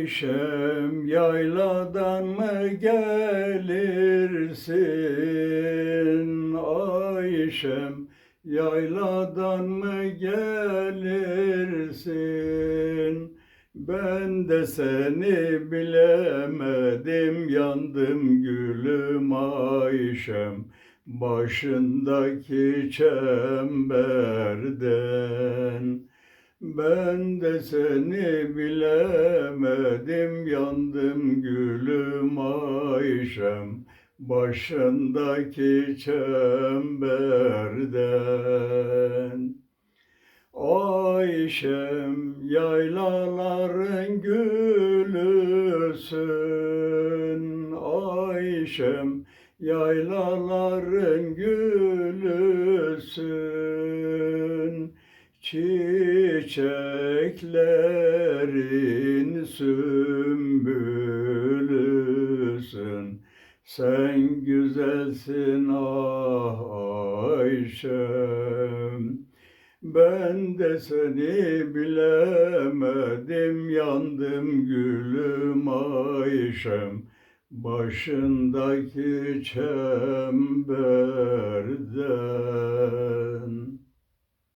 Ayşem yayladan mı gelirsin? Ayşem yayladan mı gelirsin? Ben de seni bilemedim, yandım gülüm Ayşem. Başındaki çemberden ben de seni bilemedim, yandım gülüm Ayşem, başındaki çemberden. Ayşem yaylaların gülüsün, Ayşem yaylaların gülüsün. Çiçeklerin sümbülüsün. Sen güzelsin ah Ayşem. Ben de seni bilemedim Yandım gülüm Ayşem. Başındaki çemberden